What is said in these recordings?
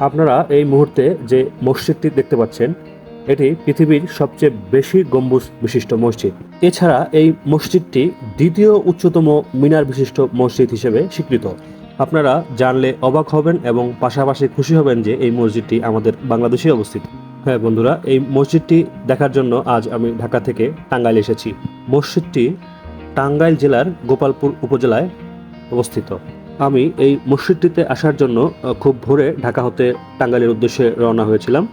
আপনারা এই মুহূর্তে যে মসজিদটি দেখতে পাচ্ছেন, এটি পৃথিবীর সবচেয়ে বেশি গম্বুজ বিশিষ্ট মসজিদ। এছাড়া এই মসজিদটি দ্বিতীয় উচ্চতম মিনার বিশিষ্ট মসজিদ হিসেবে স্বীকৃত। আপনারা জানলে অবাক হবেন এবং পাশাপাশি খুশি হবেন যে এই মসজিদটি আমাদের বাংলাদেশে অবস্থিত। হ্যাঁ বন্ধুরা, এই মসজিদটি দেখার জন্য আজ আমি ঢাকা থেকে টাঙ্গাইল এসেছি। মসজিদটি টাঙ্গাইল জেলার গোপালপুর উপজেলায় অবস্থিত। আমি এই মসজিদটিতে আসার জন্য খুব ভোরে ঢাকা হতে টাঙ্গাইলের উদ্দেশ্যে রওনা হয়েছিলাম।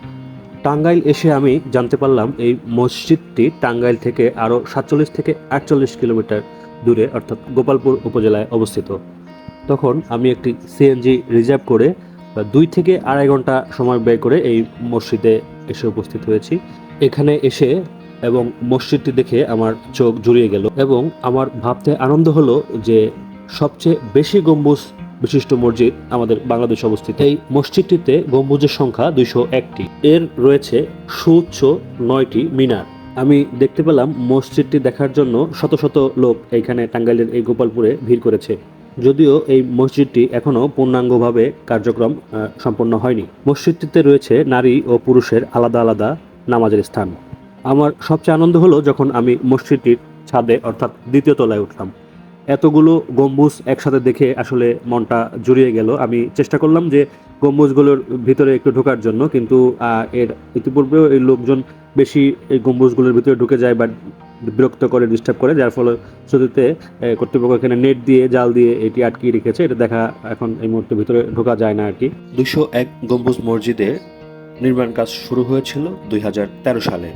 টাঙ্গাইল এসে আমি জানতে পারলাম এই মসজিদটি টাঙ্গাইল থেকে আরও সাতচল্লিশ থেকে আটচল্লিশ কিলোমিটার দূরে, অর্থাৎ গোপালপুর উপজেলায় অবস্থিত। তখন আমি একটি সিএনজি রিজার্ভ করে দুই থেকে আড়াই ঘণ্টা সময় ব্যয় করে এই মসজিদে এসে উপস্থিত হয়েছি। এখানে এসে এবং মসজিদটি দেখে আমার চোখ জুড়িয়ে গেল এবং আমার ভাবতে আনন্দ হলো যে সবচেয়ে বেশি গম্বুজ বিশিষ্ট মসজিদ আমাদের বাংলাদেশে অবস্থিত। এই মসজিদটিতে গম্বুজের সংখ্যা দুইশো একটি। এর রয়েছে সুউচ্চ নয়টি মিনার। আমি দেখতে পেলাম মসজিদটি দেখার জন্য শত শত লোক এইখানে টাঙ্গাইলের এই গোপালপুরে ভিড় করেছে। যদিও এই মসজিদটি এখনও পূর্ণাঙ্গভাবে কার্যক্রম সম্পন্ন হয়নি। মসজিদটিতে রয়েছে নারী ও পুরুষের আলাদা আলাদা নামাজের স্থান। আমার সবচেয়ে আনন্দ হলো যখন আমি মসজিদটির ছাদে, অর্থাৎ দ্বিতীয় তলায় উঠলাম। এতগুলো গম্বুজ একসাথে দেখে আসলে মনটা জুড়িয়ে গেল। আমি চেষ্টা করলাম যে গম্বুজগুলোর ভিতরে একটু ঢোকার জন্য, কিন্তু এর ইতিপূর্বেও এই লোকজন বেশি এই গম্বুজগুলোর ভিতরে ঢুকে যায় বা বিরক্ত করে ডিস্টার্ব করে, যার ফলে শুধুতে কর্তৃপক্ষ এখানে নেট দিয়ে, জাল দিয়ে এটি আটকিয়ে রেখেছে। এটা দেখা এখন এই মুহূর্তে ভিতরে ঢোকা যায় না আর কি। দুশো এক গম্বুজ মসজিদের নির্মাণ কাজ শুরু হয়েছিল দুই হাজার তেরো সালে।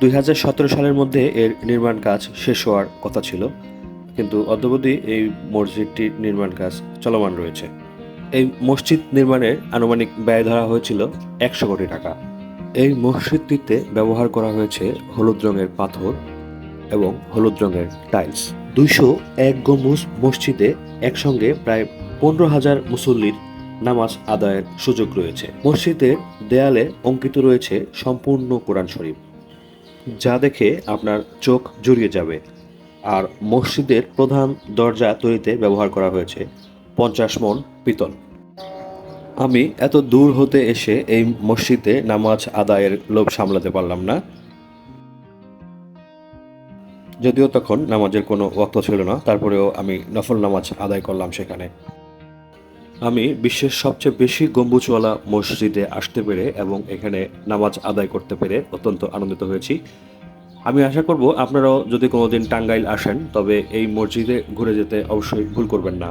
দুই হাজার সতেরো সালের মধ্যে এর নির্মাণ কাজ শেষ হওয়ার কথা ছিল। কিন্তু অদ্যবধি এই মসজিদটির নির্মাণ কাজ চলমান রয়েছে। এই মসজিদ নির্মাণের আনুমানিক ব্যয় ধরা হয়েছিল একশো কোটি টাকা। এই মসজিদটিতে ব্যবহার করা হয়েছে হলুদ রঙের পাথর এবং হলুদ রঙের টাইলস। দুইশো এক গম্বুজ মসজিদে একসঙ্গে প্রায় পনেরো হাজার মুসল্লির নামাজ আদায়ের সুযোগ রয়েছে। মসজিদের দেয়ালে অঙ্কিত রয়েছে সম্পূর্ণ কোরআন শরীফ, যা দেখে আপনার চোখ জুড়িয়ে যাবে। আর মসজিদের প্রধান দরজা তৈরিতে ব্যবহার করা হয়েছে পঞ্চাশ মন পিতল। আমি এত দূর হতে এসে এই মসজিদে নামাজ আদায়ের লোভ সামলাতে পারলাম না। যদিও তখন নামাজের কোনো ওয়াক্ত ছিল না, তারপরেও আমি নফল নামাজ আদায় করলাম সেখানে। আমি বিশ্বের সবচেয়ে বেশি গম্বুজওয়ালা মসজিদে আসতে পেরে এবং এখানে নামাজ আদায় করতে পেরে অত্যন্ত আনন্দিত হয়েছি। আমি আশা করব আপনারাও যদি কোনোদিন টাঙ্গাইল আসেন, তবে এই মসজিদে ঘুরে যেতে অবশ্যই ভুল করবেন না।